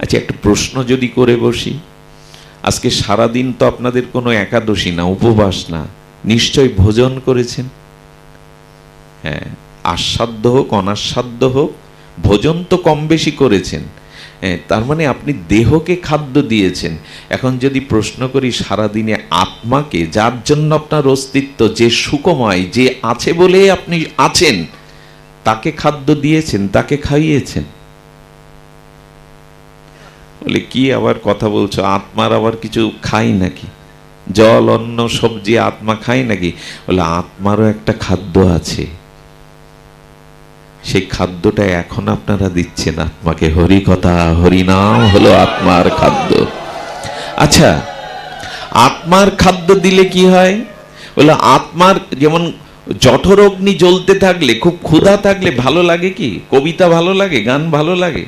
আচ্ছা একটা প্রশ্ন যদি করে বসি। আজকে সারাদিন তো আপনাদের কোনো একাদশী না উপবাস না নিশ্চয় ভোজন করেছেন? হ্যাঁ আস্বাদ্য হোক অনাস্বাদ্য হোক ভোজন তো কম বেশি করেছেন। হ্যাঁ, তার মানে আপনি দেহকে খাদ্য দিয়েছেন। এখন যদি প্রশ্ন করি সারাদিনে আত্মাকে যার জন্য আপনার অস্তিত্ব যে সুকময় যে আছে বলে আপনি আছেন তাকে খাদ্য দিয়েছেন তাকে খাইয়েছেন? বলে, কি আবার কথা বলছো? আত্মার আবার কিছু খাই নাকি? জল, অন্ন, সবজি, আত্মা খাই নাকি? বলে, আত্মারও একটা খাদ্য আছে। সেই খাদ্যটা এখন আপনারা দিচ্ছেন আত্মাকে। হরি কথা, হরি নাম হলো আত্মার খাদ্য। আচ্ছা আত্মার খাদ্য দিলে কি হয়? বলে, আত্মার যেমন জঠর অগ্নি জ্বলতে থাকলে, খুব ক্ষুধা থাকলে ভালো লাগে কি? কবিতা ভালো লাগে? গান ভালো লাগে?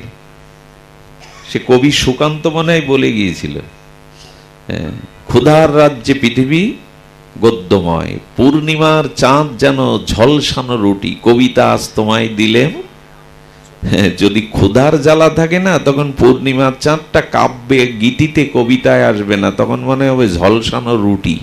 সে কবি সুকান্ত মনে বলে গিয়েছিল। হ্যাঁ, ক্ষুধার রাজ্যে পৃথিবী গদ্যময় পূর্ণিমার চাঁদ যেন ঝলসানো রুটি কবিতা আজ তোমায় দিলেম। হ্যাঁ, যদি ক্ষুধার জ্বালা থাকে না তখন পূর্ণিমার চাঁদটা কাব্যে গীতিতে কবিতায় আসবে না তখন মনে হবে ঝলসানো রুটি।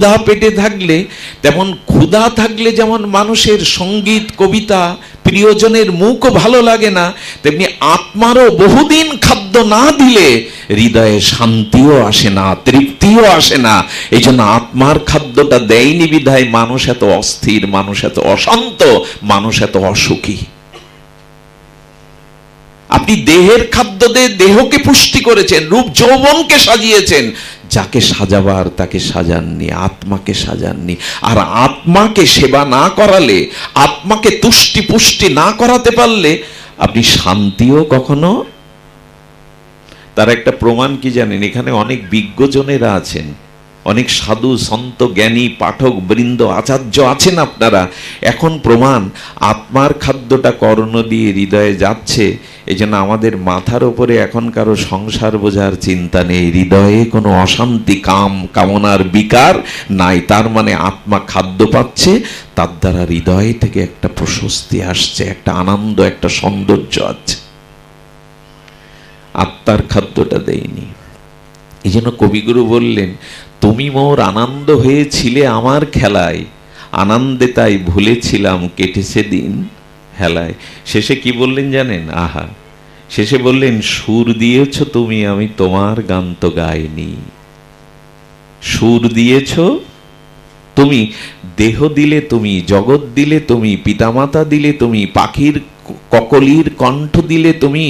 ক্ষুধা পেটে থাকলে, তেমন ক্ষুধা থাকলে যেমন মানুষের সংগীত, কবিতা, প্রিয়জনের মুখও ভালো লাগে না, তেমনি আত্মারও বহুদিন খাদ্য না দিলে হৃদয়ে শান্তিও আসে না, তৃপ্তিও আসে না। এই জন্য আত্মার খাদ্যটা দেয়নি বিধায় মানুষ এত অস্থির, মানুষ এত অশান্ত, মানুষ এত অসুখী। আপনি দেহের খাদ্য দিয়ে দেহকে পুষ্টি করেছেন, রূপ যৌবনকে সাজিয়েছেন। যাকে সাজাবার, তাকে সাজাননি, আত্মাকে সাজাননি। আর আত্মাকে সেবা না করালে, আত্মাকে তুষ্টি পুষ্টি না করাতে পারলে আপনি শান্তিও কখনো? তার একটা প্রমাণ কি জানেন? এখানে অনেক বিজ্ঞজনেরা আছেন। অনেক সাধু, সন্ত, জ্ঞানী, পাঠক, বৃন্দ, আচার্য আছেন আপনারা। এখন প্রমাণ, আত্মার খাদ্যটা কর্ণ দিয়ে হৃদয়ে যাচ্ছে এই জন্য আমাদের মাথার ওপরে এখন কারও সংসার বোঝার চিন্তা নেই। হৃদয়ে কোনো অশান্তি, কাম, কামনার বিকার নাই, তার মানে আত্মা খাদ্য পাচ্ছে, তার দ্বারা হৃদয় থেকে একটা প্রশস্তি আসছে, একটা আনন্দ, একটা সৌন্দর্য আছে। আত্মার খাদ্যটা দেয়নি। এই জন্য কবিগুরু বললেন তুমি মোর আনন্দ হয়েছিলে আমার খেলায়। আনন্দে তাই ভুলেছিলাম কেটেছে দিন হেলায়। শেষে কি বললেন জানেন? আহা, শেষে বললেন, সুর দিয়েছ তুমি, আমি তোমার গান তো গাইনি। সুর দিয়েছ তুমি, দেহ দিলে তুমি, জগৎ দিলে তুমি, পিতামাতা দিলে তুমি, পাখির ককলির কণ্ঠ দিলে তুমি,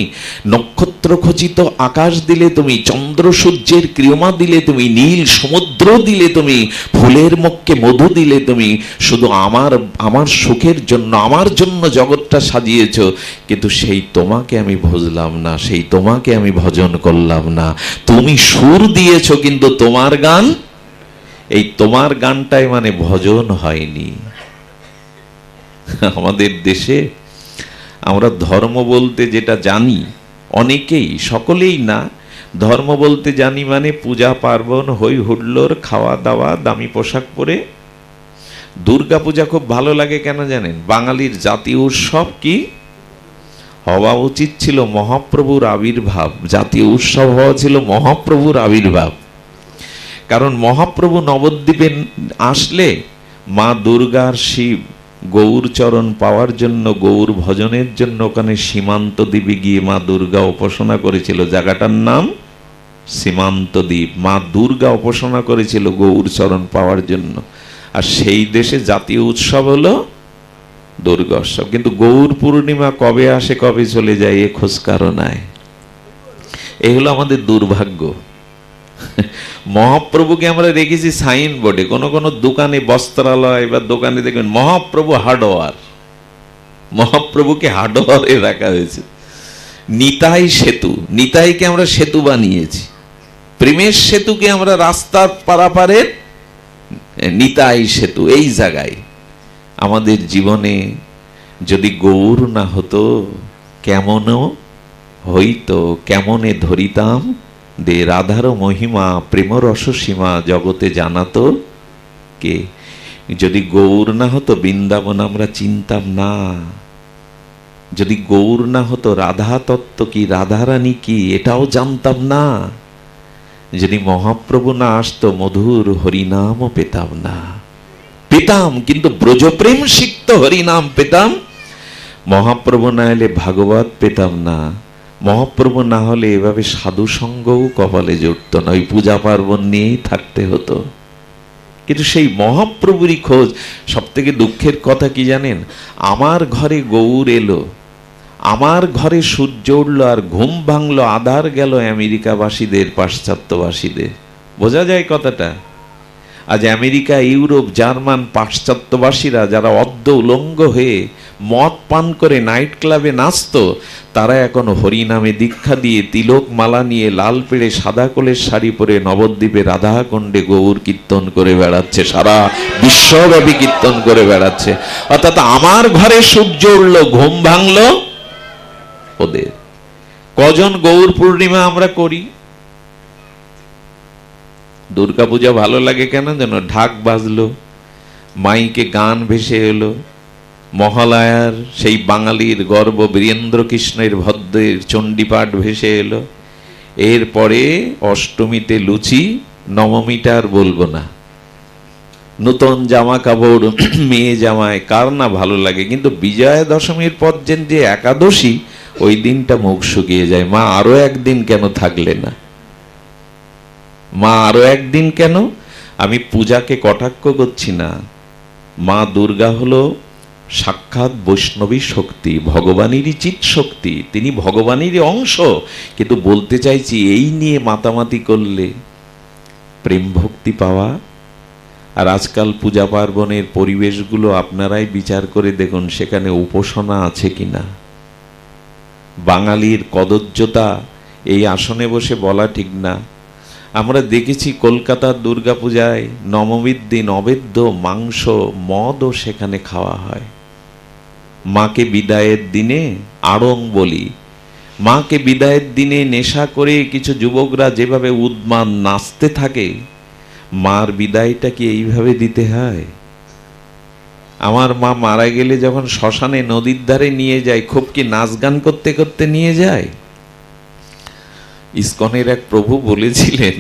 নক্ষত্র খচিত আকাশ দিলে তুমি, চন্দ্র সূর্যের ক্রিয়মা দিলে তুমি, নীল সমুদ্র দিলে তুমি, ফুলের মক্কে মধু দিলে তুমি, শুধু আমার আমার সুখের জন্য, আমার জন্য জগৎটা সাজিয়েছ, কিন্তু সেই তোমাকে আমি ভজলাম না, সেই তোমাকে আমি ভজন করলাম না। তুমি সুর দিয়েছ, কিন্তু তোমার গান, এই তোমার গানটাই মানে ভজন হয়নি। আমাদের দেশে আমরা ধর্ম বলতে যেটা জানি, অনেকেই, সকলেই না, ধর্ম বলতে জানি মানে পূজা পার্বণ হই হুল্লোর খাওয়া দাওয়া, দামি পোশাক পরে। দুর্গা পূজা খুব ভালো লাগে কেন জানেন? বাঙালির জাতীয় উৎসব কি? হওয়া উচিত ছিল মহাপ্রভুর আবির্ভাব, জাতীয় উৎসব হওয়া ছিল মহাপ্রভুর আবির্ভাব। কারণ মহাপ্রভু নবদ্বীপে আসলে মা দুর্গার শিব গৌর চরণ পাওয়ার জন্য, গৌর ভজনের জন্য ওখানে সীমান্ত দ্বীপে গিয়ে মা দুর্গা উপাসনা করেছিল। জায়গাটার নাম সীমান্ত দ্বীপ। মা দুর্গা উপাসনা করেছিল গৌর চরণ পাওয়ার জন্য। আর সেই দেশে জাতীয় উৎসব হলো দুর্গা উৎসব। কিন্তু গৌর পূর্ণিমা কবে আসে, কবে চলে যায়, এ খোঁজ কারও নাই। এই হলো আমাদের দুর্ভাগ্য। মহাপ্রভুকে আমরা রেখেছি সাইন বোর্ডে। কোনো কোনো দোকানে বস্ত্রালয় বা দোকানে দেখবেন মহাপ্রভু হার্ডওয়ার। মহাপ্রভুকে হার্ডওয়ারে রাখা হয়েছে। নিতাই সেতু। নিতাইকে আমরা সেতু বানিয়েছি। প্রেমের সেতুকে আমরা রাস্তার পারাপারের নিতাই সেতু এই জায়গায়। আমাদের জীবনে যদি গৌর না হতো, কেমনও হইতো, কেমনে ধরিতাম? দে রাধার মহিমা প্রেম রসসীমা জগতে জানাতো কে? যদি গৌর না হতো বৃন্দাবন, আমরা চিনতাম না। যদি গৌর না হতো রাধা তত্ত্ব কি রাধারানী কি, এটাও জানতাম না। যদি মহাপ্রভু না আসতো, মধুর হরিনামও পেতাম না। পেতাম, কিন্তু ব্রজপ্রেম সিক্ত হরিনাম পেতাম। মহাপ্রভু না এলে ভাগবত পেতাম না। মহাপ্রভু না হলে এভাবে সাধু সঙ্গও কপালে জুটত না। ওই পূজা পার্বণ নিয়েই থাকতে হতো। কিন্তু সেই মহাপ্রভুরই খোঁজ সব থেকে দুঃখের কথা কি জানেন? আমার ঘরে গৌর এলো, আমার ঘরে সূর্য উঠল আর ঘুম ভাঙলো, আধার গেল আমেরিকাবাসীদের, পাশ্চাত্যবাসীদের। বোঝা যায় কথাটা? আজ আমেরিকা, ইউরোপ, জার্মান পাশ্চাত্যবাসীরা যারা অর্ধ উলঙ্গ হয়ে মদ পান করে নাইট ক্লাবে নাচতো, তারা এখন হরিনামে দীক্ষা দিয়ে তিলক মালা নিয়ে লাল পেড়ে সাদা কোলের শাড়ি পরে নবদ্বীপে রাধাকুণ্ডে গৌর কীর্তন করে বেড়াচ্ছে, সারা বিশ্বব্যাপী কীর্তন করে বেড়াচ্ছে। অর্থাৎ আমার ঘরে সূর্য উঠল, ঘুম ভাঙলো ওদের। কজন গৌর পূর্ণিমা আমরা করি? দুর্গাপূজা ভালো লাগে কেন যেন? ঢাক বাজলো, মাইকে গান ভেসে এলো, মহালয়ার সেই বাঙালির গর্ব বীরেন্দ্র কৃষ্ণের ভদ্রের চণ্ডীপাঠ ভেসে এলো। এরপরে অষ্টমীতে লুচি, নবমীটা আর বলব না। নূতন জামা কাপড় মেয়ে জামায়, কার না ভালো লাগে? কিন্তু বিজয়া দশমীর পর যে একাদশী, ওই দিনটা মুখ শুকিয়ে যায়। মা আরও একদিন কেন থাকলে না? মা, আরও একদিন কেন? আমি পূজাকে কটাক্ষ করছি না। মা, দুর্গা হলো সাক্ষাৎ বৈষ্ণবী শক্তি, ভগবানেরই চিৎ শক্তি, তিনি ভগবানেরই অংশ। কিন্তু বলতে চাইছি, এই নিয়ে মাতামাতি করলে প্রেম ভক্তি পাওয়া? আর আজকাল পূজা পার্বণের পরিবেশগুলো আপনারাই বিচার করে দেখুন, সেখানে উপাসনা আছে কিনা। বাঙালির কদর্যতা, এই আসনে বসে বলা ঠিক না। আমরা দেখেছি কলকাতার দুর্গাপূজায় নবমীর দিন অবেদ্য মাংস, মদও সেখানে খাওয়া হয়। মাকে বিদায়ের দিনে আড়ং বলি। মাকে বিদায়ের দিনে নেশা করে কিছু যুবকরা যেভাবে উদ্মান নাচতে থাকে, মার বিদায়টা কি এইভাবে দিতে হয়? আমার মা মারা গেলে যখন শ্মশানে নদীর ধারে নিয়ে যায়, খুব কি নাচ গান করতে করতে নিয়ে যায়? ইসকনের এক প্রভু বলেছিলেন,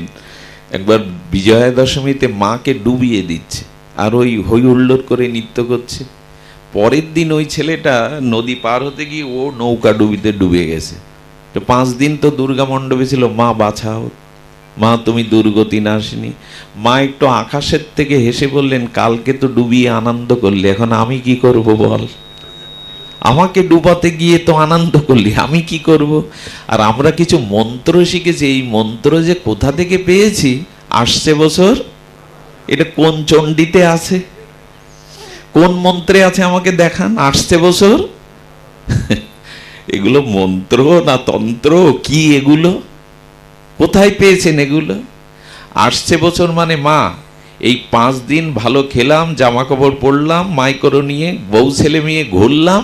একবার বিজয়া দশমীতে মাকে ডুবিয়ে দিচ্ছে, আর ওই হই হুল্লোড় করে নৃত্য করছে। পরের দিন ওই ছেলেটা নদী পার হতে গিয়ে ও নৌকা ডুবিতে ডুবে গেছে। তো পাঁচ দিন তো দুর্গা মণ্ডপে ছিল, মা বাছাও, মা তুমি দুর্গতি নাসিনি মা একটু আকাশের থেকে হেসে বললেন, কালকে তো ডুবিয়ে আনন্দ করলে, এখন আমি কি করব বল? আমাকে ডুবাতে গিয়ে তো আনন্দ করলি, আমি কি করব? আর আমরা কিছু মন্ত্র শিখেছি, এই মন্ত্র যে কোথা থেকে পেয়েছি, আসছে বছর? এটা কোন চণ্ডীতে আছে? কোন মন্ত্রে আছে আমাকে দেখান, আসছে বছর? এগুলো মন্ত্র না তন্ত্র, কি এগুলো? কোথায় পেয়েছেন এগুলো? আসছে বছর মানে মা, এই পাঁচ দিন ভালো খেলাম জামা কাপড় পরলাম, মাইক্রো নিয়ে, বউ ছেলে মেয়ে ঘুরলাম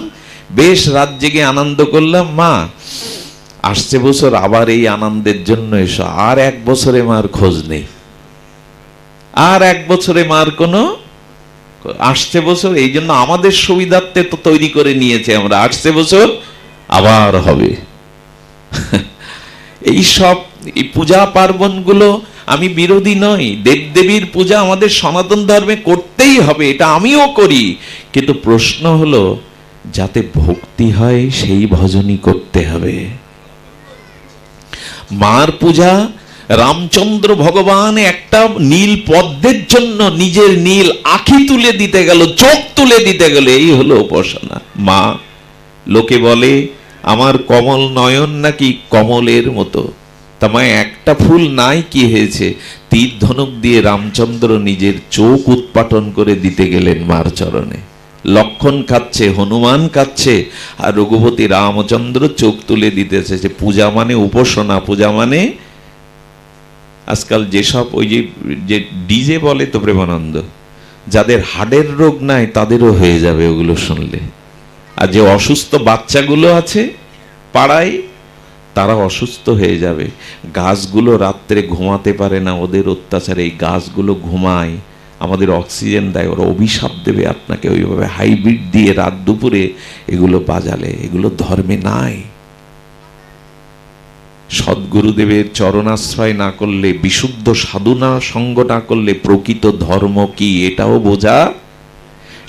বেশ রাত জেগে আনন্দ করলাম, মা, আসছে বছর, আবার এই আনন্দের জন্য এসো। আর এক বছরে মার খোঁজ নেই। আর এক বছরে মার কোনো আসছে বছর, এই জন্য আমাদের সুবিধার্থে তো তৈরি করে নিয়েছে আমরা। আসছে বছর, আবার হবে। এই সব, এই পূজা পার্বণগুলো আমি বিরোধী নই। দেবদেবীর পূজা আমাদের সনাতন ধর্মে করতেই হবে, এটা আমিও করি। কিন্তু প্রশ্ন হলো যাতে ভক্তি হয়, সেই ভজনই করতে হবে। মার পূজা, রামচন্দ্র ভগবান একটা নীল পদ্মের জন্য নিজের নীল আখি তুলে দিতে গেল, চোখ তুলে দিতে গেল, এই হলো উপাসনা। মা, লোকে বলে, আমার কমল নয়ন নাকি কমলের মতো? তামায় একটা ফুল নাই কি হয়েছে? তীর ধনুক দিয়ে রামচন্দ্র নিজের চোখ উৎপাটন করে দিতে গেলেন মার চরণে। লক্ষণ খাচ্ছে হনুমান খাচ্ছে আর রঘুপতি রামচন্দ্র চোখ তুলে দিতেছে যে পূজা মানে উপাসনা, পূজা মানে আজকাল যেসব ওই যে ডিজে বলে তো প্রেমানন্দ, যাদের হাড়ের রোগ নাই তাদেরও হয়ে যাবে ওগুলো শুনলে। আর যে অসুস্থ বাচ্চাগুলো আছে পাড়ায় তারা অসুস্থ হয়ে যাবে। গাছগুলো রাত্রে ঘুমাতে পারে না, ওদের অত্যাচারে এই গাছগুলো ঘুমায়। আমাদের অক্সিজেন দেয়, ওরা অভিশাপ দেবে আপনাকে, ওইভাবে হাইব্রিড দিয়ে রাত দুপুরে এগুলো বাজালে, এগুলো ধর্মে নাই। সদ্গুরুদেবের চরণাশ্রয় না করলে, বিশুদ্ধ সাধনা সঙ্গ না করলে প্রকৃত ধর্ম কি, এটাও বোঝা?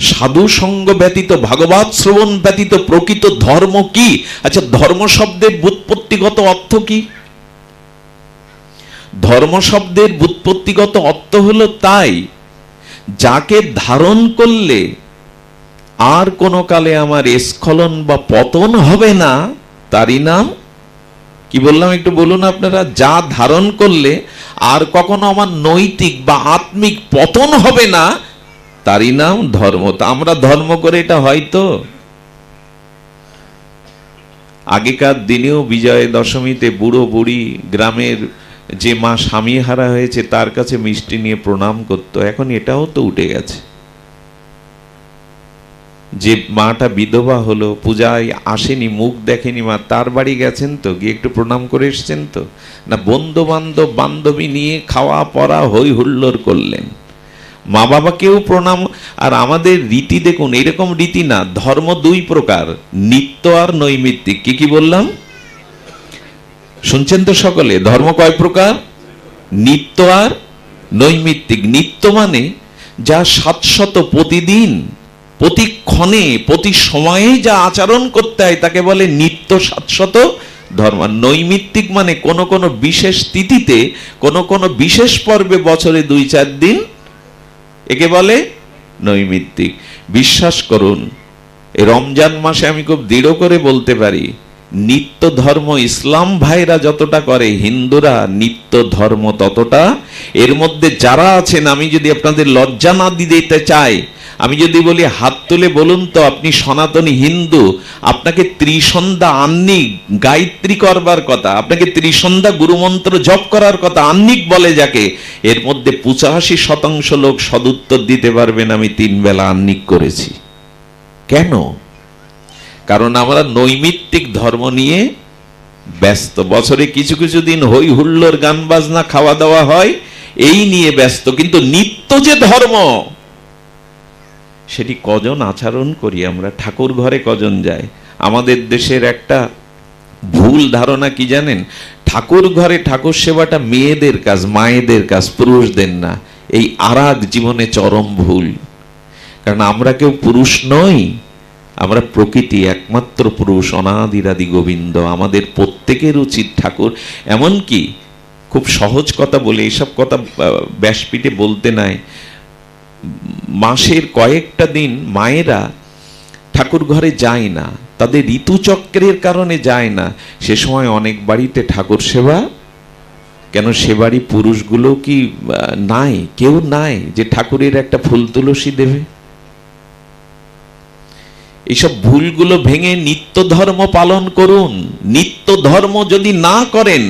সাধু সঙ্গ ব্যতীত, ভাগবত শ্রবণ ব্যতীত প্রকৃত ধর্ম কি? আচ্ছা ধর্ম শব্দের বুৎপত্তিগত অর্থ কি? ধর্ম শব্দের বুৎপত্তিগত অর্থ হলো তাই যাকে ধারণ করলে আর কোনো কালে আমার স্খলন বা পতন হবে না, তারই নাম কি বললাম একটু বলুন আপনারা? যা ধারণ করলে আর কখনো আমার নৈতিক বা আত্মিক পতন হবে না, তারই নাম ধর্ম। তা আমরা ধর্ম করে এটা হয়তো আগেকার দিনেও বিজয় দশমীতে বুড়ো বুড়ি গ্রামের যে মা স্বামী হারা হয়েছে, তার কাছে মিষ্টি নিয়ে প্রণাম করত, এখন এটাও তো উঠে গেছে। যে মাটা বিধবা হলো, পূজায় আসেনি, মুখ দেখেনি মা, তার বাড়ি গেছেন তো? গিয়ে একটু প্রণাম করে এসছেন তো? না বন্ধু বান্ধব বান্ধবী নিয়ে খাওয়া পড়া হই হুল্লোড় করলেন। মা বাবাকেও প্রণাম, আর আমাদের রীতি দেখুন, এরকম রীতি না, ধর্ম দুই প্রকার, নিত্য আর নৈমিত্তিক। কি কি বললাম? শুনছেন তো সকলে, ধর্ম কয় প্রকার? নিত্য আর নৈমিত্তিক। নিত্য মানে যা সাতশত প্রতিদিন, প্রতিক্ষণে, প্রতি সময়ে যা আচরণ করতে হয়, তাকে বলে নিত্য সাতশত ধর্ম। নৈমিত্তিক মানে কোন কোন বিশেষ তিথিতে, কোন কোন বিশেষ পর্বে বছরে দুই চার দিন, একে বলে নৈমিত্তিক। বিশ্বাস করুন রমজান মাসে আমি খুব দৃঢ় করে বলতে পারি নিত্য ধর্ম ইসলাম ভাইরা যতটা করে, হিন্দুরা নিত্য ধর্ম ততটা। এর মধ্যে যারা আছেন, আমি যদি আপনাদের লজ্জা না দিতে চাই, আমি যদি বলি, হাত তুলে বলুন তো, আপনি সনাতনী হিন্দু, আপনাকে ত্রিসন্ধ্যা আন্নিক গায়ত্রী করবার কথা, আপনাকে ত্রিসন্ধ্যা গুরুমন্ত্র জপ করার কথা আন্নিক বলে যাকে, এর মধ্যে পঁচাশি শতাংশ লোক সদুত্তর দিতে পারবেন, আমি তিন বেলা আন্নিক করেছি। কেন? কারণ আমরা নৈমিত্তিক ধর্ম নিয়ে ব্যস্ত। বছরে কিছু কিছু দিন হই হুল্লোর গান বাজনা খাওয়া দাওয়া হয়, এই নিয়ে ব্যস্ত। কিন্তু নিত্য যে ধর্ম, সেটি কজন আচরণ করি আমরা? ঠাকুর ঘরে কজন যায় আমাদের দেশের একটা ভুল ধারণা কি জানেন? ঠাকুর ঘরে ঠাকুর সেবাটা মেয়েদের কাজ, মায়েদের কাজ, পুরুষদের না। এই আরাগ জীবনে চরম ভুল। কারণ আমরা কেউ পুরুষ নই আমরা প্রকৃতি একমাত্র পুরুষ, অনাদিরাদি গোবিন্দ, আমাদের প্রত্যেকের উচিত ঠাকুর। এমনকি খুব সহজ কথা বলে এইসব কথা ব্যাসপীঠে বলতে নাই। মাসের কয়েকটা দিন মায়েরা ঠাকুর ঘরে যায় না, তাদের ঋতুচক্রের কারণে যায় না। সে সময় অনেক বাড়িতে ঠাকুর সেবা। কেন সে বাড়ি পুরুষগুলো কি নাই, কেউ নাই যে ঠাকুরের একটা ফুল তুলসী দেবে? এইসব ভুলগুলো ভেঙে নিত্য ধর্ম পালন করুন। নিত্য ধর্ম যদি না করেন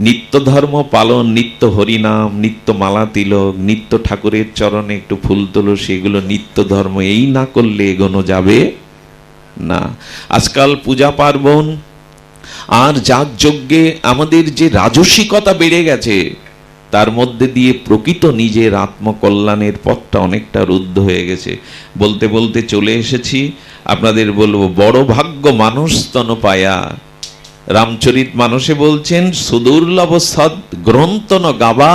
নিত্য ধর্ম পালন, নিত্য হরিনাম, নিত্য মালা তিলক, নিত্য ঠাকুরের চরণে একটু ফুল তুলসী সেগুলো নিত্য ধর্ম এই না করলে এগোনো যাবে না। আজকাল পূজা পার্বণ, আর যাগযজ্ঞে আমাদের যে রাজসিকতা বেড়ে গেছে তার মধ্যে দিয়ে প্রকৃত নিজের আত্মকল্যাণের পথটা অনেকটা রুদ্ধ হয়ে গেছে। বলতে বলতে চলে এসেছি, আপনাদের বলব, বড় ভাগ্য মানুষ তন পায়া। রামচরিত মানুষে বলছেন, সুদুর্লভ সদ গ্রন্থন গাবা।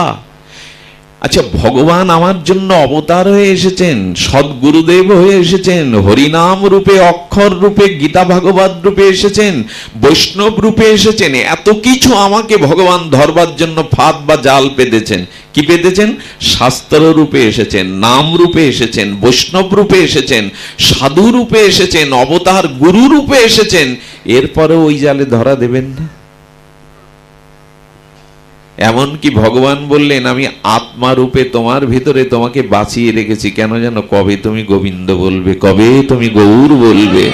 আচ্ছা ভগবান আমার জন্য অবতার হয়ে এসেছেন, সদ্গুরুদেব হয়ে এসেছেন, হরিনাম রূপে, অক্ষর রূপে, গীতা ভাগবত রূপে এসেছেন, বৈষ্ণব রূপে এসেছেন, এত কিছু আমাকে ভগবান ধরবার জন্য ফাঁদ বা জাল পেতেছেন। কি পেতেছেন? শাস্ত্র রূপে এসেছেন, নাম রূপে এসেছেন, বৈষ্ণব রূপে এসেছেন, সাধু রূপে এসেছেন, অবতার গুরু রূপে এসেছেন। এরপরে ওই জালে ধরা দেবেন না? এমনকি ভগবান বললেন, আমি আত্মা রূপে তোমার ভিতরে তোমাকে বাঁচিয়ে রেখেছি। কেন যেন কবে তুমি গোবিন্দ বলবে, কবে তুমি গৌর বলবে,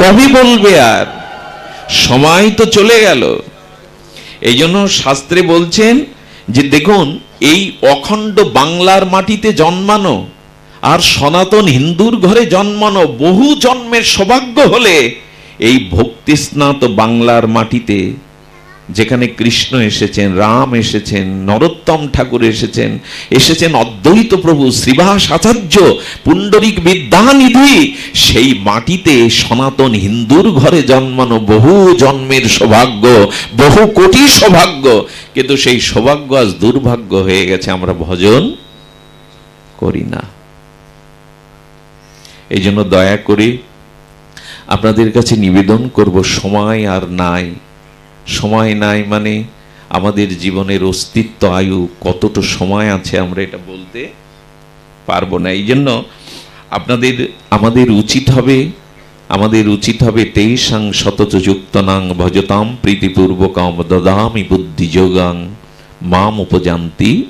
কবে বলবে আর? সময় তো চলে গেল। এই জন্য শাস্ত্রে বলছেন যে, দেখুন, এই অখণ্ড বাংলার মাটিতে জন্মানো আর সনাতন হিন্দুর ঘরে জন্মানো বহু জন্মের সৌভাগ্য হলে এই ভক্তিস্নাত বাংলার মাটিতে যেখানে কৃষ্ণ এসেছেন, রাম এসেছেন, নরোত্তম ঠাকুর এসেছেন এসেছেন অদ্বৈত প্রভু, শ্রীবাস আচার্য, পুণ্ডরিক বিদ্যানিধি, সেই মাটিতে সনাতন হিন্দুর ঘরে জন্মানো বহু জন্মের সৌভাগ্য, বহু কোটি সৌভাগ্য। কিন্তু সেই সৌভাগ্য আজ দুর্ভাগ্য হয়ে গেছে, আমরা ভজন করি না। এই জন্য দয়া করে আপনাদের কাছে নিবেদন করব, সময় আর নাই। সময় নাই মানে আমাদের জীবনের অস্তিত্ব, আয়ু কতটা সময় আছে আমরা এটা বলতে পারব না। এই জন্য আপনাদের, আমাদের উচিত হবে, আমাদের উচিত হবে তেইশাং শতচ যুক্তনাং ভজতাম প্রীতিপূর্বকম দদামি বুদ্ধি যোগাং মাম উপজান্তি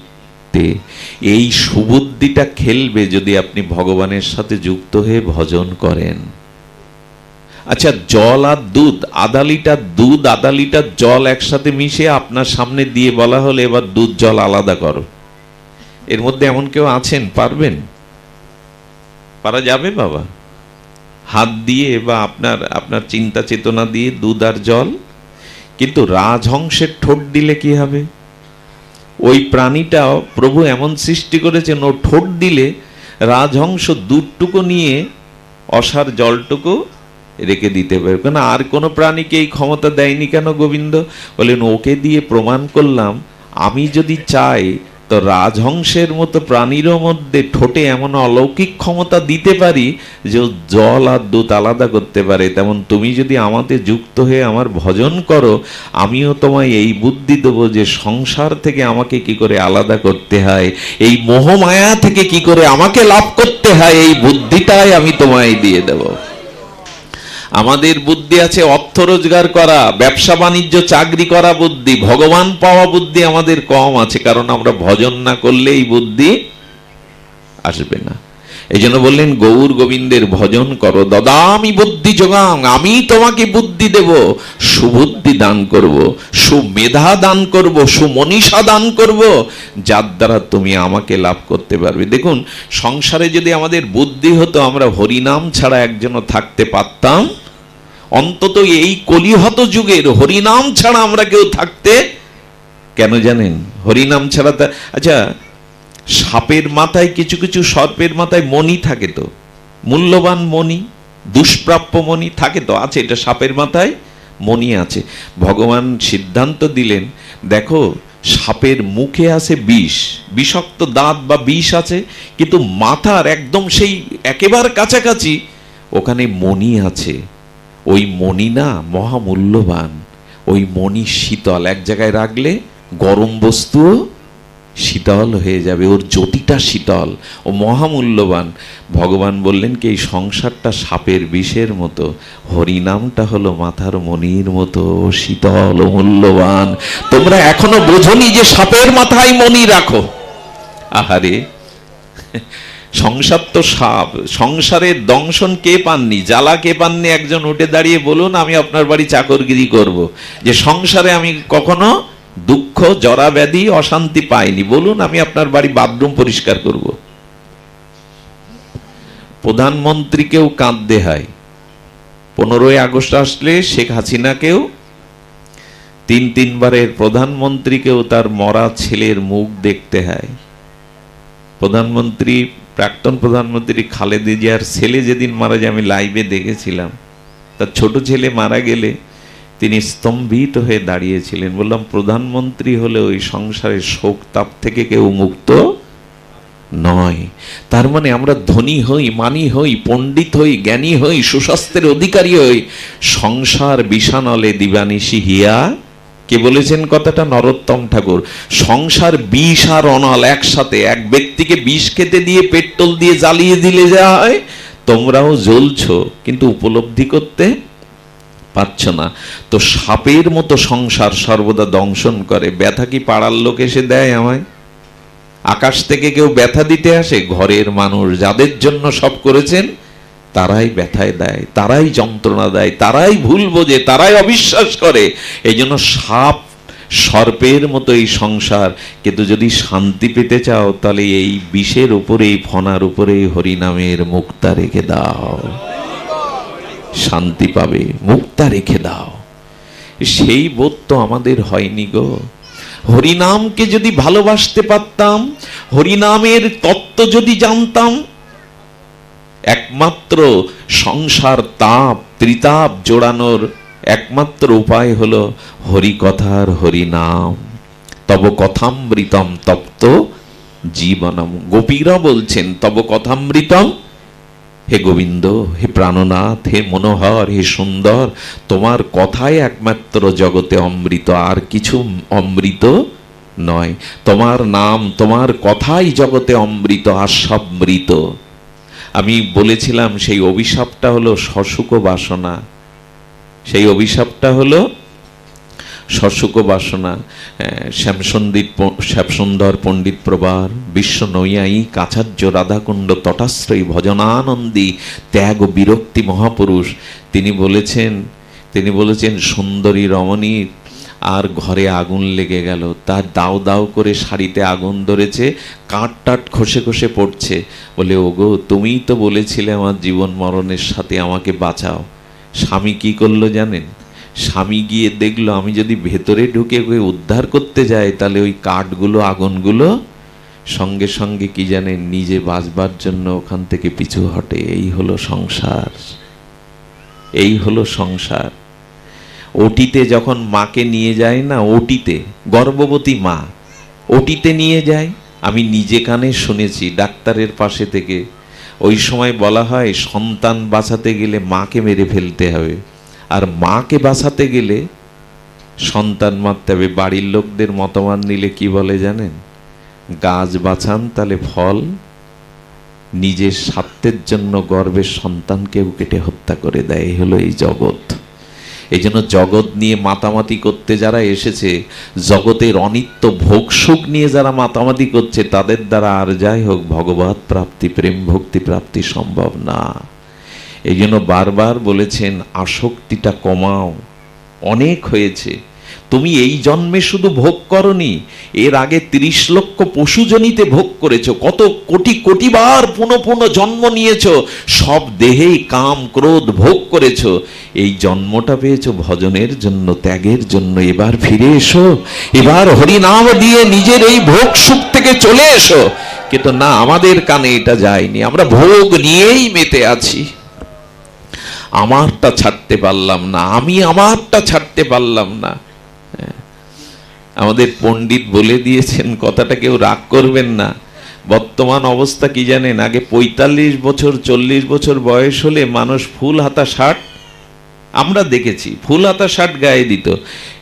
তে। এই সুবুদ্ধিটা খেলবে যদি আপনি ভগবানের সাথে যুক্ত হয়ে ভজন করেন। আচ্ছা জল আর দুধ, আধা লিটার দুধ, আধা লিটার জল একসাথে মিশিয়ে আপনার সামনে দিয়ে বলা হলে এবার দুধ জল আলাদা করো। এর মধ্যে এমন কেউ আছেন? পারবেন? পারা যাবে বাবা? হাত দিয়ে বা আপনার আপনার চিন্তা চেতনা দিয়ে দুধ আর জল। কিন্তু রাজহংসের ঠোঁট দিলে কি হবে? ওই প্রাণীটাও প্রভু এমন সৃষ্টি করেছেন, ও ঠোঁট দিলে রাজহংস দুধটুকু নিয়ে অসার জলটুকু রেখে দিতে পারবে কেন? আর কোনো প্রাণীকে এই ক্ষমতা দেয়নি কেন গোবিন্দ? বলেন, ওকে দিয়ে প্রমাণ করলাম, আমি যদি চাই, তো রাজহংসের মতো প্রাণীরও মধ্যে ঠোঁটে এমন অলৌকিক ক্ষমতা দিতে পারি যে জল আর দুধ আলাদা করতে পারে। তেমন তুমি যদি আমাতে যুক্ত হয়ে আমার ভজন করো, আমিও তোমায় এই বুদ্ধি দেবো যে সংসার থেকে আমাকে কি করে আলাদা করতে হয়, এই মোহমায়া থেকে কি করে আমাকে লাভ করতে হয়, এই বুদ্ধিটাই আমি তোমায় দিয়ে দেবো। আমাদের বুদ্ধি আছে অর্থ রোজগার করা, ব্যবসা বাণিজ্য, চাকরি করা বুদ্ধি, ভগবান পাওয়া বুদ্ধি আমাদের কম আছে, কারণ আমরা ভজন না করলে এই বুদ্ধি আসবে না। এই জন্য বললেন, গৌর গোবিন্দের ভজন করো দদামি বুদ্ধি যোগাং, আমি তোমাকে বুদ্ধি দেব, সুবুদ্ধি দান করব, সুমেধা দান করব, সুমনীষা দান করব, যার দ্বারা তুমি আমাকে লাভ করতে পারবে। দেখুন, সংসারে যদি আমাদের বুদ্ধি হতো, আমরা হরিনাম ছাড়া একজনও থাকতে পারতাম অন্তত এই কলিহত যুগের হরিনাম ছাড়া আমরা কেউ থাকতে কেন জানেন? হরিনাম ছাড়া তা আচ্ছা সাপের মাথায় কিছু কিছু সর্পের মাথায় মণি থাকে তো। মূল্যবান মণি, দুষ্প্রাপ্য মণি থাকে তো, আছে, এটা সাপের মাথায় মণি আছে। ভগবান সিদ্ধান্ত দিলেন, দেখো, সাপের মুখে আছে বিষ। বিষাক্ত দাঁত বা বিষ আছে, কিন্তু মাথার একদম সেই একেবারে কাছাকাছি ওখানে মণি আছে। ওই মণি না মহামূল্যবান, ওই মণি শীতল। এক জায়গায় রাখলে গরম বস্তু শীতল হয়ে যাবে, ওর জ্যোতিটা শীতল, ও মহামূল্যবান। ভগবান বললেন কি, এই সংসারটা সাপের বিষের মতো, হরিনামটা হলো মাথার মণির মতো শীতল, ও মূল্যবান। তোমরা এখনও বোঝনি যে সাপের মাথায় মণি রাখো। আহারে সংসার তো সাপ। সংসারের দংশন কে পাননি? জ্বালা কে পাননি? একজন উঠে দাঁড়িয়ে বলুন, আমি আপনার বাড়ি চাকরগিরি করব। যে সংসারে আমি কখনো দুঃখ, জরা ব্যাধি, অশান্তি পাইনি। বলুন, আমি আপনার বাড়ি বাথরুম পরিষ্কার করব। প্রধানমন্ত্রীকেও কাঁদতে হয়। পনেরোই আগস্ট আসলে শেখ হাসিনাকেও তিন তিনবারের প্রধানমন্ত্রীকেও তার মরা ছেলের মুখ দেখতে হয়। প্রধানমন্ত্রী, প্রাক্তন প্রধানমন্ত্রী খালেদা জিয়ার ছেলে যেদিন মারা যায়, আমি লাইভে দেখেছিলাম। তার ছোট ছেলে মারা গেলে তিনি স্তম্ভিত হয়ে দাঁড়িয়েছিলেন। বললাম, প্রধানমন্ত্রী হলে ওই সংসারের শোক তাপ থেকে কেউ মুক্ত নয়। তার মানে আমরা ধনী হই, মানি হই, পণ্ডিত হই, জ্ঞানী হই, সুস্বাস্থ্যের অধিকারী হই। সংসার বিষানলে দিবানিশি হিয়া কে বলেছেন কথাটা? নরোত্তম ঠাকুর। সংসার, বিষ আর অনাল একসাথে এক ব্যক্তিকে বিষ খেতে দিয়ে পেট্রোল দিয়ে জ্বালিয়ে দিলে যা হয়, তোমরাও জ্বলছ, কিন্তু উপলব্ধি করতে পাচ্ছ না। তো সাপের মতো সংসার সর্বদা দংশন করে। ব্যথা কি পাড়ার লোক এসে দেয় আমায়? আকাশ থেকে কেউ ব্যথা দিতে আসে? ঘরের মানুষ যাদের জন্য সব করেছেন তারাই ব্যথায় দেয়, তারাই যন্ত্রণা দেয়, তারাই ভুল বোঝে, তারাই অবিশ্বাস করে। এই জন্য সাপ সর্পের মতো এই সংসার। কিন্তু যদি শান্তি পেতে চাও, তাহলে এই বিষের উপরেই ফনার উপরে এই হরিনামের মুক্তা রেখে দাও। শান্তি পাবে, মুক্তা রেখে দাও। সেই বোধ তো আমাদের হয়নি গো। হরিনামকে যদি ভালোবাসতে পারতাম, হরিনামের তত্ত্ব যদি জানতাম একমাত্র সংসার তাপ, ত্রিতাপ জোড়ানোর একমাত্র উপায় হলো হরিকথার হরিনাম। তব কথামৃতম তপ্ত জীবনম। গোপীরা বলছেন, তব কথামৃতম। হে গোবিন্দ, হে প্রাণনাথ, হে মনোহর, হে সুন্দর, তোমার কথাই একমাত্র জগতে অমৃত, আর কিছু অমৃত নয়। তোমার নাম, তোমার কথাই জগতে অমৃত, আর সব মৃত। আমি বলেছিলাম, সেই অভিশাপটা হলো সসুক বাসনা। সেই অভিশাপটা হলো সসুক বাসনা। শ্যামসন্দীপ শ্যামসুন্দর পণ্ডিত প্রবার বিশ্ব নৈয়ায়ী কাচার্য রাধাকুণ্ড তটাশ্রয়ী ভজনানন্দী ত্যাগ ও বিরক্তি মহাপুরুষ। তিনি বলেছেন তিনি বলেছেন, সুন্দরী রমণীর আর ঘরে আগুন লেগে গেল। তার দাও দাও করে শাড়িতে আগুন ধরেছে কাঠ টাট খসে খসে পড়ছে। বলে, ওগো, তুমিই তো বলেছিলে আমার জীবন মরণের সাথে আমাকে বাঁচাও। স্বামী কি করল জানেন? স্বামী গিয়ে দেখল, আমি যদি ভেতরে ঢুকে উদ্ধার করতে যাই, তাহলে ওই কাঠগুলো, আগুনগুলো সঙ্গে সঙ্গে কি জানেন, নিজে বাঁচবার জন্য ওখান থেকে পিছু হটে। এই হলো সংসার। এই হলো সংসার। ওটিতে যখন মাকে নিয়ে যায় না, ওটিতে, গর্ভবতী মা, ওটিতে নিয়ে যায়। আমি নিজে কানে শুনেছি ডাক্তারের পাশে থেকে। ওই সময় বলা হয়, সন্তান বাঁচাতে গেলে মাকে মেরে ফেলতে হবে। আর মাকে বাঁচাতে গেলে সন্তান মারতে হবে। বাড়ির লোকদের মতামত নিলে কি বলে জানেন? গাছ বাঁচান তাহলে ফল। নিজের স্বার্থের জন্য গর্বের সন্তানকেও কেটে হত্যা করে দেয়। হলো এই জগৎ। এই জন্য জগৎ নিয়ে মাতামাতি করতে যারা এসেছে, জগতের অনিত্য ভোগ সুখ নিয়ে যারা মাতামাতি করছে, তাদের দ্বারা আর যাই হোক ভগবত প্রাপ্তি, প্রেম ভক্তি প্রাপ্তি সম্ভব না। এই জন্য বারবার বলেছেন, আসক্তিটা কমাও। অনেক হয়েছে। তুমি এই জন্মে শুধু ভোগ করনি, এর আগে তিরিশ লক্ষ পশুজনিতে ভোগ করেছ, কত কোটি কোটি বার পুনঃ পুনঃ জন্ম নিয়েছো, সব দেহেই কাম ক্রোধ ভোগ করেছ। এই জন্মটা পেয়েছ ভজনের জন্য, ত্যাগের জন্য। এবার ফিরে এসো, এবার হরিনাম দিয়ে নিজের এই ভোগ সুখ থেকে চলে এসো। কিন্তু না, আমাদের কানে এটা যায়নি, আমরা ভোগ নিয়েই মেতে আছি। আমারটা ছাড়তে পারলাম না, আমি আমারটা ছাড়তে পারলাম না। আমাদের পণ্ডিত বলে দিয়েছেন, কথাটা কেউ রাগ করবেন না। বর্তমান অবস্থা কি জানেন? আগে পঁয়তাল্লিশ বছর, চল্লিশ বছর বয়স হলে মানুষ ফুল হাতা শার্ট, আমরা দেখেছি, ফুল হাতা শার্ট গায়ে দিত।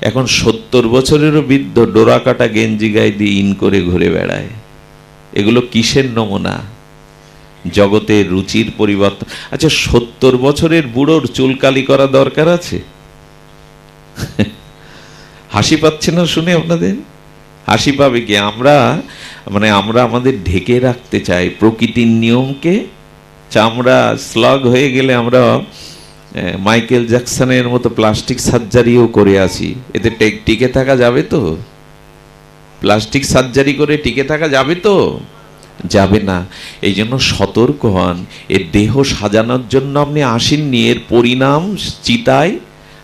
এখন সত্তর বছরেরও বৃদ্ধ ডোরা কাটা গেঞ্জি গায়ে দিয়ে ইন করে ঘুরে বেড়ায়। এগুলো কিসের নমুনা? জগতের রুচির পরিবর্তন। আচ্ছা সত্তর বছরের বুড়োর চুলকালি করা দরকার আছে? হাসি পাচ্ছে না শুনে আপনাদের? হাসি পাবে কি? আমরা মানে আমরা আমাদের ঢেকে রাখতে চাই প্রকৃতির নিয়মকে। চামড়া স্লগ হয়ে গেলে আমরা মাইকেল জ্যাকসনের মতো প্লাস্টিক সার্জারিও করে আসি এতে টেক- টিকে থাকা যাবে তো? প্লাস্টিক সার্জারি করে টিকে থাকা যাবে তো? যাবে না। এই জন্য সতর্ক হন। এর দেহ সাজানোর জন্য আপনি আসেননি। এর পরিণাম চিতায়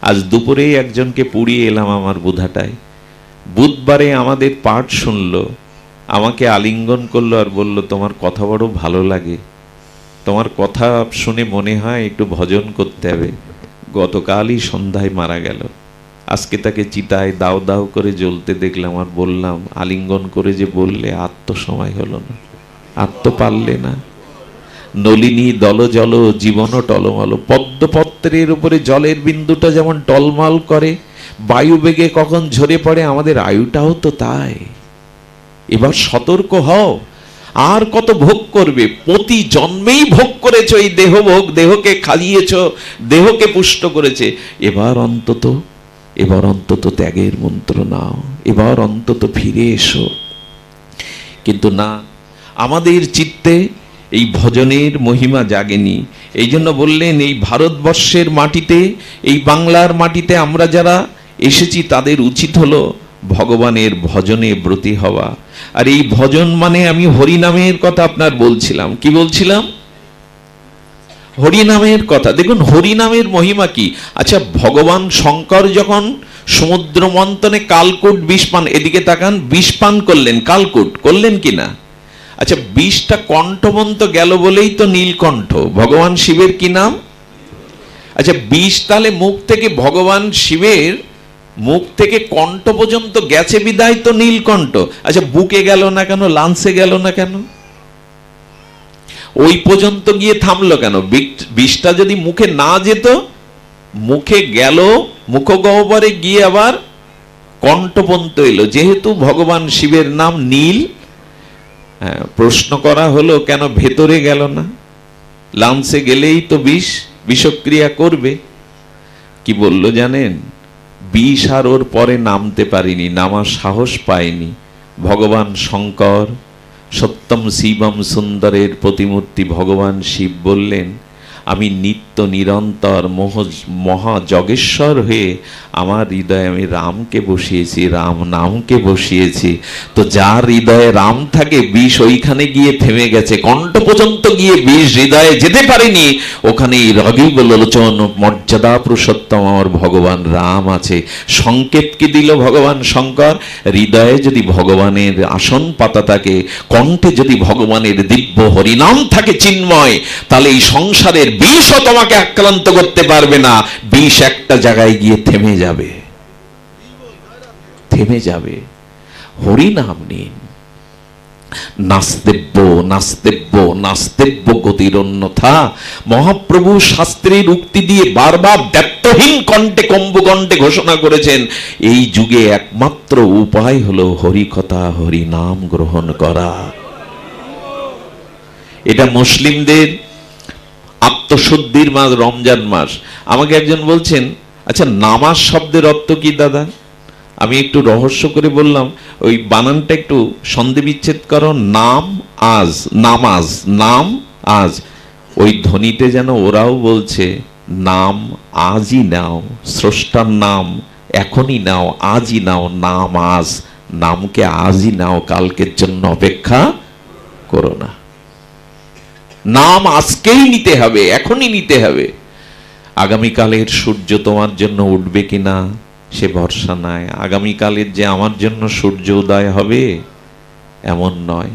আজ দুপুরেই একজনকে পুড়িয়ে এলাম আমার বুধাটায়। বুধবারে আমাদের পাঠ শুনল, আমাকে আলিঙ্গন করল আর বলল, তোমার কথা বড় ভালো লাগে। তোমার কথা শুনে মনে হয় একটু ভজন করতে হবে। গতকালই সন্ধ্যায় মারা গেল। আজকে তাকে চিতায় দাও দাও করে জ্বলতে দেখলাম আর বললাম, আলিঙ্গন করে যে বললে আত্ম সময় হলো না। আত্ম পারলে না। নলিনী দল জল, জীবন টলমল। পদ্মপত্রের উপরে জলের বিন্দুটা যেমন টলমল করে, বায়ু বেগে কখন ঝরে পড়ে আমাদের আয়ুটাও তো তাই। এবার সতর্ক হও, আর কত ভোগ করবে? প্রতি জন্মেই ভোগ করেছ এই দেহ ভোগ দেহকে খাইয়েছ, দেহকে পুষ্ট করেছে। এবার অন্তত এবার অন্তত ত্যাগের মন্ত্র নাও, এবার অন্তত ফিরে এসো। কিন্তু না, আমাদের চিত্তে এই ভজনের মহিমা জাগেনি। এই জন্য বললেন, এই ভারতবর্ষের মাটিতে, এই বাংলার মাটিতে আমরা যারা এসেছি, তাদের উচিত হলো ভগবানের ভজনে ব্রতী হওয়া। আর এই ভজন মানে আমি হরিনামের কথা আপনার বলছিলাম। কি বলছিলাম? হরিনামের কথা। দেখুন, হরিনামের মহিমা কি? আচ্ছা ভগবান শঙ্কর যখন সমুদ্র মন্থনে কালকুট বিষ পান এদিকে তাকান বিষ পান করলেন, কালকুট করলেন কি না আচ্ছা বিষটা কণ্ঠবন্ত গেল বলেই তো নীলকণ্ঠ। ভগবান শিবের কি নাম? আচ্ছা বিষ তাহলে মুখ থেকে ভগবান শিবের, মুখ থেকে কণ্ঠ পর্যন্ত গেছে বিদায় তো নীলকণ্ঠ। আচ্ছা বুকে গেল না কেন? লাঞ্চে গেল না কেন? ওই পর্যন্ত গিয়ে থামলো কেন? বিষ- বিষটা যদি মুখে না যেত, মুখে গেল, মুখগহ্বরে গিয়ে আবার কণ্ঠপন্ত এলো। যেহেতু ভগবান শিবের নাম নীল প্রশ্ন করা হলো, কেন ভেতরে গেল না? লাঞ্চে গেলেই তো বিষ, বিষক্রিয়া করবে। কি বলল জানেন? বিষ আর ওর পরে নামতে পারিনি, নামার সাহস পায়নি ভগবান শঙ্কর, সত্যম শিবম সুন্দরের প্রতিমূর্তি ভগবান শিব বললেন আমি নিত্য নিরন্তর মোহ মহাযগেশ্বর হয়ে আমার হৃদয়ে আমি রামকে বসিয়েছি, রাম নামকে বসিয়েছি। তো যার হৃদয়ে রাম থাকে, বিষ ওইখানে গিয়ে থেমে গেছে। কণ্ঠ পর্যন্ত গিয়ে বিষ হৃদয়ে যেতে পারেনি। ওখানে রগিব লোচন মর্যাদা পুরুষোত্তম, আমার ভগবান রাম আছে। সংকেত কি দিল ভগবান শঙ্কর? হৃদয়ে যদি ভগবানের আসন পাতা থাকে, কণ্ঠে যদি ভগবানের দিব্য হরিনাম থাকে চিন্ময়, তাহলে এই সংসারের বিষও তোমাকে আক্রান্ত করতে পারবে না। বিষ একটা জায়গায় গিয়ে থেমে যাবে। থেমে যাবে। হরিনাম নিন। নাস্তেব্য নাস্তেব্য নাস্তেব্য গতির অন্যথা মহাপ্রভু শাস্ত্রের উক্তি দিয়ে বারবার দ্ব্যর্থহীন কণ্ঠে, কম্বকণ্ঠে ঘোষণা করেছেন, এই যুগে একমাত্র উপায় হলো হরিকথা হরিনাম গ্রহণ করা। এটা মুসলিমদের আত্মশুদ্ধির মাস, রমজান মাস। আমাকে একজন বলছেন আচ্ছা নামাজ শব্দের অর্থ কি, দাদা? আমি একটু রহস্য করে বললাম, ওই বানানটা একটু সন্ধি বিচ্ছেদ করো, নাম আজ, নামাজ, নাম আজ। ওই ধ্বনিতে যেন ওরাও বলছে, নাম আজই নাও, স্রষ্টার নাম এখনই নাও, আজই নাও, নাম আজ, নামকে আজই নাও, কালকের জন্য অপেক্ষা করো না। নাম আজকেই নিতে হবে, এখনই নিতে হবে। আগামীকালের সূর্য তোমার জন্য উঠবে কিনা সে ভরসা নাই। আগামীকালের যে আমার জন্য সূর্য উদয় হবে, এমন নয়।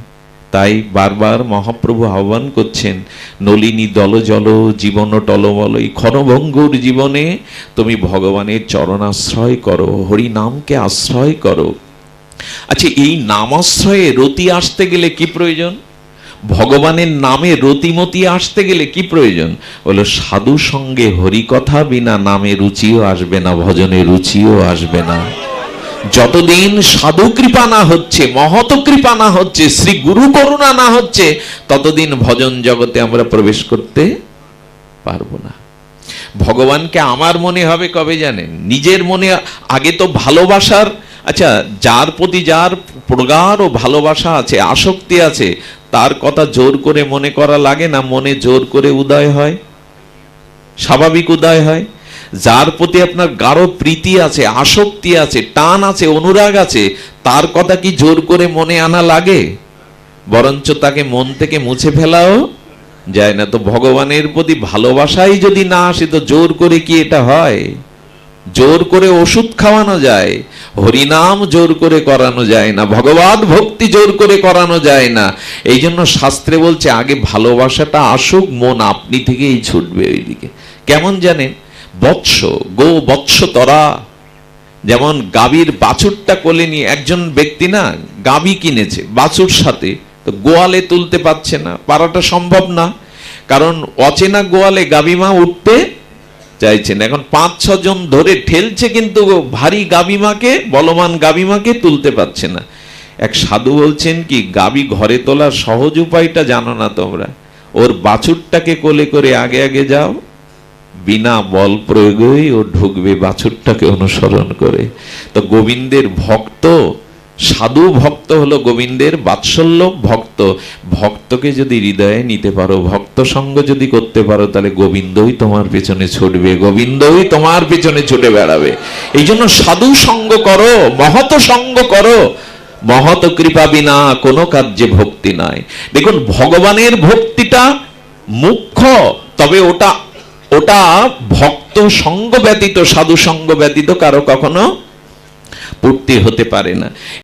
তাই বারবার মহাপ্রভু আহ্বান করছেন, নলিনী দল জল, জীবন টলমল, এই ক্ষণভঙ্গুর জীবনে তুমি ভগবানের চরণাশ্রয় করো হরি নামকে আশ্রয় করো। আচ্ছা এই নামাশ্রয়ে রতি আসতে গেলে কি প্রয়োজন? ভগবানের নামে রতিমতি আসতে গেলে কি প্রয়োজন? বলো, সাধু সঙ্গে হরিকথা বিনা নামে রুচিও আসবে না, ভজনে রুচিও আসবে না। যতদিন সাধু কৃপা না হচ্ছে মহত কৃপা না হচ্ছে, শ্রী গুরু করুণা না হচ্ছে, ততদিন ভজন জগতে আমরা প্রবেশ করতে পারব না। ভগবানকে আমার মনে হবে কবে জানেন? নিজের মনে আগে তো ভালোবাসার আচ্ছা যার প্রতি যার প্রগাঢ় ভালোবাসা আছে, আসক্তি আছে, তার কথা জোর করে মনে করা লাগে না? মনে জোর করে উদয় হয়? স্বাভাবিক উদয় হয়? যার প্রতি আপনার গাঢ় প্রীতি আছে, আসক্তি আছে, টান আছে, অনুরাগ আছে, তার কথা কি জোর করে মনে আনা লাগে? বরঞ্চ তাকে মন থেকে মুছে ফেলাও যায় না। তো ভগবানের প্রতি ভালোবাসাই যদি না আসে, তো জোর করে কি এটা হয়? জোর করে ওষুধ খাওয়ানো যায়, হরিনাম জোর করে করানো যায় না ভগবান ভক্তি জোর করে করানো যায় না। এই জন্য শাস্ত্রে বলছে, আগে ভালোবাসাটা আসুক, মন আপনি থেকেই ছুটবে ওইদিকে। কেমন জানেন? বৎস, গো বৎস তরা। যেমন গাভীর বাছুরটা কোলে নিয়ে, একজন ব্যক্তি না, গাভী কিনেছে, বাছুর সাথে, তো গোয়ালে তুলতে পারছে না, পারাটা সম্ভব না। কারণ অচেনা গোয়ালে গাভী মা উঠতে চাইছেন এখন পাঁচ ছজন ধরে ঠেলছে কিন্তু ভারী গাবিমাকে বলমান গাবিমাকে তুলতে পারছে না। এক সাধু বলছেন কি, গাবি ঘরে তোলার সহজ উপায়টা জানো না তোমরা। ওর বাছুরটাকে কোলে করে আগে আগে যাও। বিনা বল প্রয়োগেই ও ঢুকবে বাছুরটাকে অনুসরণ করে। তো গোবিন্দের ভক্ত, সাধু ভক্ত হলো গোবিন্দের বাৎসল্য ভক্ত। ভক্তকে যদি হৃদয়ে নিতে পারো, ভক্ত সঙ্গ যদি করতে পারো, তাহলে গোবিন্দই তোমার পেছনে ছুটবে, গোবিন্দই তোমার পেছনে ছুটে বেড়াবে। এই জন্য সাধু সঙ্গ করো, মহৎ সঙ্গ করো। মহৎ কৃপা বিনা কোনো কার্যে ভক্তি নয় দেখুন, ভগবানের ভক্তিটা মুখ্য, তবে ওটা ওটা ভক্ত সঙ্গ ব্যতীত, সাধু সঙ্গ ব্যতীত কারও কখনো পূর্তি হতে পারে না।